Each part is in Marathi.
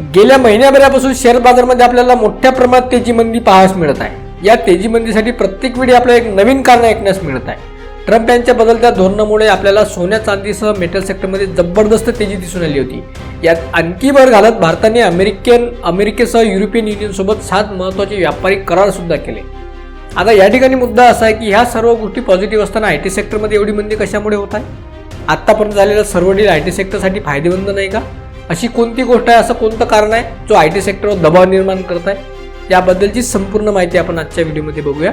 गेल्या महिन्याभरापासून शेअर बाजारामध्ये आपल्याला मोठ्या प्रमाणात तेजी मंदी मिळत आहे. या तेजी मंदीसाठी प्रत्येक वेळी आपल्याला एक नवीन कारण ऐकण्यास मिळत आहे. ट्रम्प यांच्या बदलत्या धोरणामुळे आपल्याला सोन्या चांदीसह मेटल सेक्टरमध्ये जबरदस्त तेजी दिसून आली होती. यात आणखी भर घालत भारताने अमेरिकन अमेरिकेसह युरोपियन युनियनसोबत सात महत्त्वाचे व्यापारी करारसुद्धा केले. आता या ठिकाणी मुद्दा असा आहे की ह्या सर्व गोष्टी पॉझिटिव्ह असताना आय टी सेक्टरमध्ये एवढी मंदी कशामुळे होत आहे? आत्तापर्यंत झालेला सर्व डील आय टी सेक्टरसाठी फायदेमंद नाही का? अशी कोणती गोष्ट आहे असं कोणतं कारण आहे जो आय टी सेक्टरवर दबाव निर्माण करत आहे याबद्दलची संपूर्ण माहिती आपण आजच्या व्हिडिओमध्ये बघूया.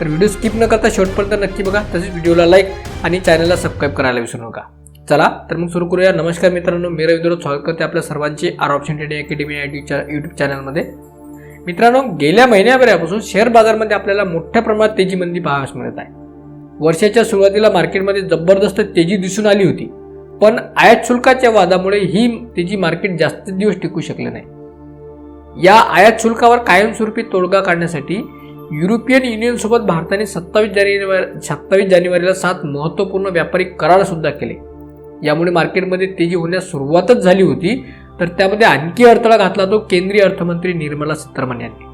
तर व्हिडिओ स्किप न करता शेवटपर्यंत नक्की बघा तसेच व्हिडिओला लाईक आणि चॅनलला सबस्क्राईब करायला विसरू नका. चला तर मग सुरू करूया. नमस्कार मित्रांनो मी रवींद्र स्वागत करते आपल्या सर्वांचे आर ऑप्शन टेडी अकॅडमी या यूट्यूब चॅनलमध्ये मित्रांनो गेल्या महिन्याभरापासून शेअर बाजारमध्ये आपल्याला मोठ्या प्रमाणात तेजी मंदी पाहावयास मिळत आहे. वर्षाच्या सुरुवातीला मार्केटमध्ये जबरदस्त तेजी दिसून आली होती. पण आयात शुल्काच्या वादामुळे ही तेजी मार्केट जास्त दिवस टिकू शकले नाही. या आयात शुल्कावर कायमस्वरूपी तोडगा काढण्यासाठी युरोपियन युनियनसोबत भारताने सत्तावीस जानेवारी सत्तावीस जानेवारीला सात महत्त्वपूर्ण व्यापारी करार सुद्धा केले. यामुळे मार्केटमध्ये तेजी होण्यास सुरुवातच झाली होती तर त्यामध्ये आणखी अडथळा घातला तो केंद्रीय अर्थमंत्री निर्मला सीतारामन यांनी.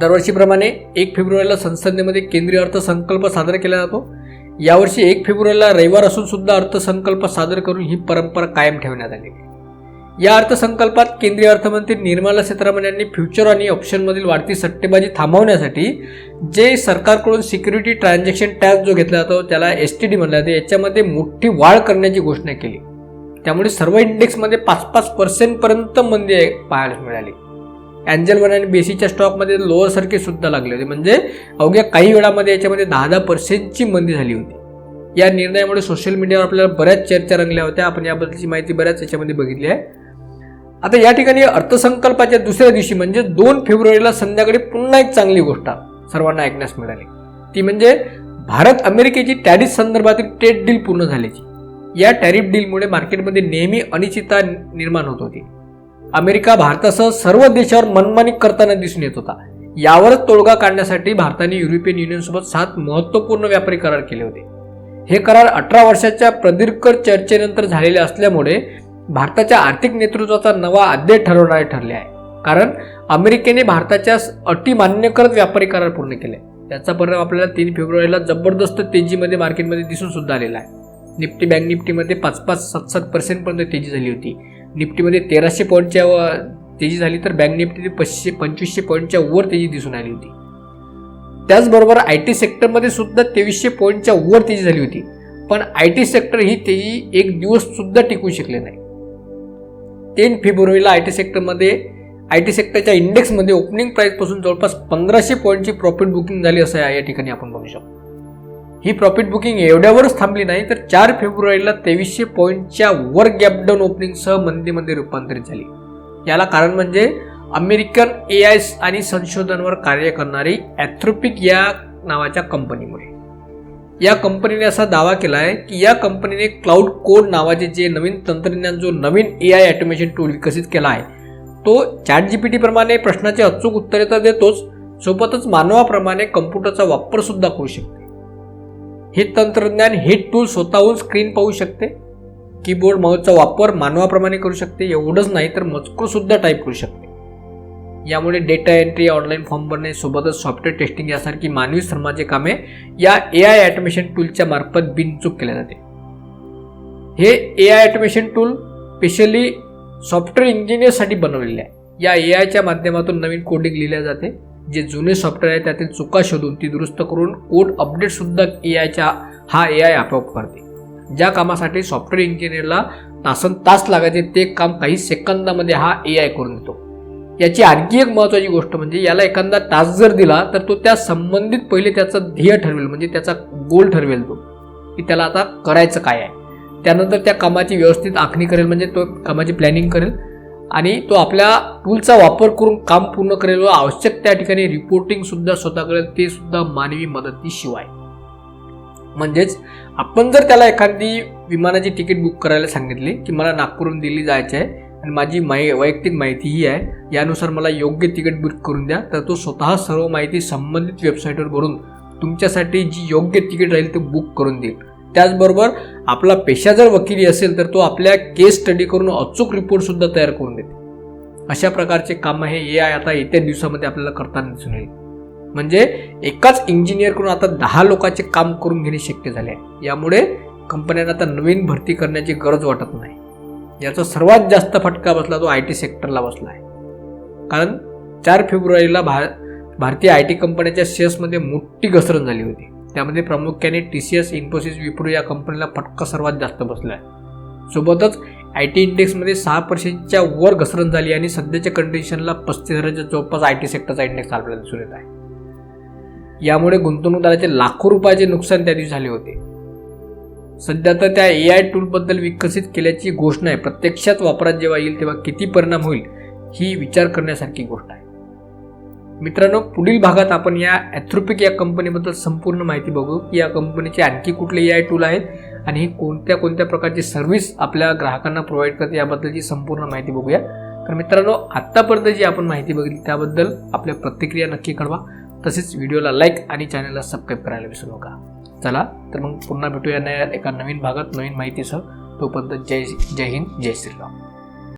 दरवर्षीप्रमाणे एक फेब्रुवारीला संसदेमध्ये केंद्रीय अर्थसंकल्प सादर केला जातो. यावर्षी एक फेब्रुवारीला रविवार असून सुद्धा अर्थसंकल्प सादर करून ही परंपरा कायम ठेवण्यात आली. या अर्थसंकल्पात केंद्रीय अर्थमंत्री निर्मला सीतारामन यांनी फ्युचर आणि ऑप्शनमधील वाढती सट्टेबाजी थांबवण्यासाठी जे सरकारकडून सिक्युरिटी ट्रान्झॅक्शन टॅक्स जो घेतला जातो त्याला एस टी डी म्हणला जाते. याच्यामध्ये मोठी वाढ करण्याची घोषणा केली. त्यामुळे सर्व इंडेक्समध्ये पाच पाच पर्सेंटपर्यंत मंदी पाहायला मिळाली. अँजल वन आणि बेसीच्या स्टॉकमध्ये लोअर सर्किट सुद्धा लागले होते. म्हणजे अवघ्या काही वेळामध्ये याच्यामध्ये दहा दहा पर्सेंटची मंदी झाली होती. या निर्णयामुळे सोशल मीडियावर आपल्याला बऱ्याच चर्चा रंगल्या होत्या. आपण याबद्दलची माहिती बऱ्याच याच्यामध्ये बघितली आहे. आता या ठिकाणी अर्थसंकल्पाच्या दुसऱ्या दिवशी म्हणजे दोन फेब्रुवारीला संध्याकाळी पुन्हा एक चांगली गोष्ट सर्वांना ऐकण्यास मिळाली. ती म्हणजे भारत अमेरिकेची टॅरिफ संदर्भातील ट्रेड डील पूर्ण झाल्याची. या टॅरिफ डीलमुळे मार्केटमध्ये नेहमी अनिश्चितता निर्माण होत होती. अमेरिका भारतासह सर्व देशावर मनमानी करताना दिसून येत होता. यावरच तोडगा काढण्यासाठी भारताने युरोपियन युनियनसोबत सात महत्त्वपूर्ण व्यापारी करार केले होते. हे करार अठरा वर्षाच्या प्रदीर्घ चर्चेनंतर झालेले असल्यामुळे भारताच्या आर्थिक नेतृत्वाचा नवा अध्याय ठरवणारे ठरले आहे. कारण अमेरिकेने भारताच्या अटी मान्य करत व्यापारी करार पूर्ण केले. त्याचा परिणाम आपल्याला तीन फेब्रुवारीला जबरदस्त तेजीमध्ये मार्केटमध्ये दिसून सुद्धा आलेला आहे. निफ्टी बँक निफ्टीमध्ये पाच पाच सात सात पर्सेंटपर्यंत तेजी झाली होती. निफ्टीमध्ये तेराशे पॉईंटच्या तेजी झाली तर बँक निफ्टी पाचशे पंचवीसशे पॉईंटच्या वर तेजी दिसून आली होती. त्याचबरोबर आय टी सेक्टरमध्ये सुद्धा तेवीसशे पॉईंटच्या वर तेजी झाली होती. पण आय टी सेक्टर ही तेजी एक दिवस सुद्धा टिकू शकले नाही. तीन फेब्रुवारीला आय टी सेक्टरमध्ये आय टी सेक्टरच्या इंडेक्समध्ये ओपनिंग प्राईसपासून जवळपास पंधराशे पॉईंटची प्रॉफिट बुकिंग झाली असं या ठिकाणी आपण बघू शकतो. ही प्रॉफिट बुकिंग एवढ्यावरच थांबली नाही तर चार फेब्रुवारीला तेवीसशे पॉईंटच्या वर गॅपडाऊन ओपनिंगसह मंदीमध्ये रूपांतरित झाली. याला कारण म्हणजे अमेरिकन ए आय आणि संशोधनवर कार्य करणारी ॲथ्रोपिक या नावाच्या कंपनीमुळे. या कंपनीने असा दावा केला आहे की या कंपनीने क्लाउड कोड नावाचे जे नवीन तंत्रज्ञान जो नवीन ए आय ॲटोमेशन टूल विकसित केला आहे तो चॅट जी पी टीप्रमाणे प्रश्नाचे अचूक उत्तरे तर देतोच सोबतच मानवाप्रमाणे कम्प्युटरचा वापर सुद्धा करू शकते. हे तंत्रज्ञान हे टूल स्वतःहून स्क्रीन पाहू शकते. कीबोर्ड माऊसचा वापर मानवाप्रमाणे करू शकते. एवढंच नाही तर मजकूरसुद्धा टाईप करू शकते. यामुळे डेटा एंट्री ऑनलाईन फॉर्म भरणे सोबतच सॉफ्टवेअर टेस्टिंग यासारखी मानवी श्रमाचे कामे या ए आय ॲटोमेशन टूलच्या मार्फत बिनचूक केल्या जाते. हे A I automation tool specially software इंजिनियरसाठी बनवलेले आहे. या ए आयच्या माध्यमातून नवीन कोडिंग लिहिल्या जाते. जे जुने सॉफ्टवेअर आहे त्यातील चुका शोधून ती दुरुस्त करून कोड अपडेटसुद्धा ए आयच्या हा ए आय आपोआप करते. ज्या कामासाठी सॉफ्टवेअर इंजिनियरला तासन तास लागायचे ते काम काही सेकंदामध्ये हा ए आय करून देतो. याची आणखी एक महत्त्वाची गोष्ट म्हणजे याला एखादा तास जर दिला तर तो त्या संबंधित पहिले त्याचं ध्येय ठरवेल म्हणजे त्याचा गोल ठरवेल तो की त्याला आता करायचं काय आहे. त्यानंतर त्या कामाची व्यवस्थित आखणी करेल म्हणजे तो कामाची प्लॅनिंग करेल. आणि तो आपल्या टूलचा वापर करून काम पूर्ण करेल. व आवश्यक त्या ठिकाणी रिपोर्टिंग सुद्धा स्वतः करेल. ते सुद्धा मानवी मदतीशिवाय म्हणजेच आपण जर त्याला एखादी विमानाची तिकीट बुक करायला सांगितली की मला नागपूरहून दिल्ली जायचं आहे आणि माझी माहि वैयक्तिक माहिती ही आहे यानुसार मला योग्य तिकीट बुक करून द्या तर तो स्वतः सर्व माहिती संबंधित वेबसाईटवर भरून तुमच्यासाठी जी योग्य तिकीट राहील ते बुक करून देईल. त्याचबरोबर आपला पेशा जर वकिली असेल तर तो आपल्या केस स्टडी करून अचूक रिपोर्टसुद्धा तयार करून देते. अशा प्रकारचे काम हे ए आय आता येत्या दिवसामध्ये आपल्याला करताना दिसून येईल. म्हणजे एकाच इंजिनियरकडून आता दहा लोकांचे काम करून घेणे शक्य झाले आहे. यामुळे कंपन्यांना आता नवीन भरती करण्याची गरज वाटत नाही. याचा सर्वात जास्त फटका बसला तो आय टी सेक्टरला बसला आहे. कारण चार फेब्रुवारीला भा भारतीय आय टी कंपन्यांच्या शेअर्समध्ये मोठी घसरण झाली होती. त्यामध्ये प्रामुख्याने T C S Infosys Wipro या कंपनीला फटका सर्वात जास्त बसला आहे सोबतच आय टी इंडेक्समध्ये सहा पर्सेंटच्या वर घसरण झाली आणि सध्याच्या कंडिशनला पस्तीस हजारच्या जवळपास आय टी सेक्टरचा इंडेक्स आपल्याला दिसून येत आहे. यामुळे गुंतवणूकदाराचे लाखो रुपयाचे नुकसान त्या दिवशी झाले होते. सध्या तर त्या ए आय टूलबद्दल विकसित केल्याची घोषणा आहे. प्रत्यक्षात वापरात जेव्हा येईल तेव्हा किती परिणाम होईल ही विचार करण्यासारखी गोष्ट आहे. मित्रांनो पुढील भागात आपण या ॲथ्रोपिक या कंपनीबद्दल संपूर्ण माहिती बघू. की या कंपनीचे आणखी कुठले ए आय टूल आहेत आणि ही कोणत्या कोणत्या प्रकारची सर्व्हिस आपल्या ग्राहकांना प्रोव्हाइड करते याबद्दलची संपूर्ण माहिती बघूया. तर मित्रांनो आत्तापर्यंत जी आपण माहिती बघितली त्याबद्दल आपल्या प्रतिक्रिया नक्की कळवा. तसेच व्हिडिओला लाईक आणि चॅनलला सबस्क्राईब करायला विसरू नका. चला तर मग पुन्हा भेटूया एका नवीन भागात नवीन माहितीसह. तोपर्यंत जय जय हिंद जय श्रीराम.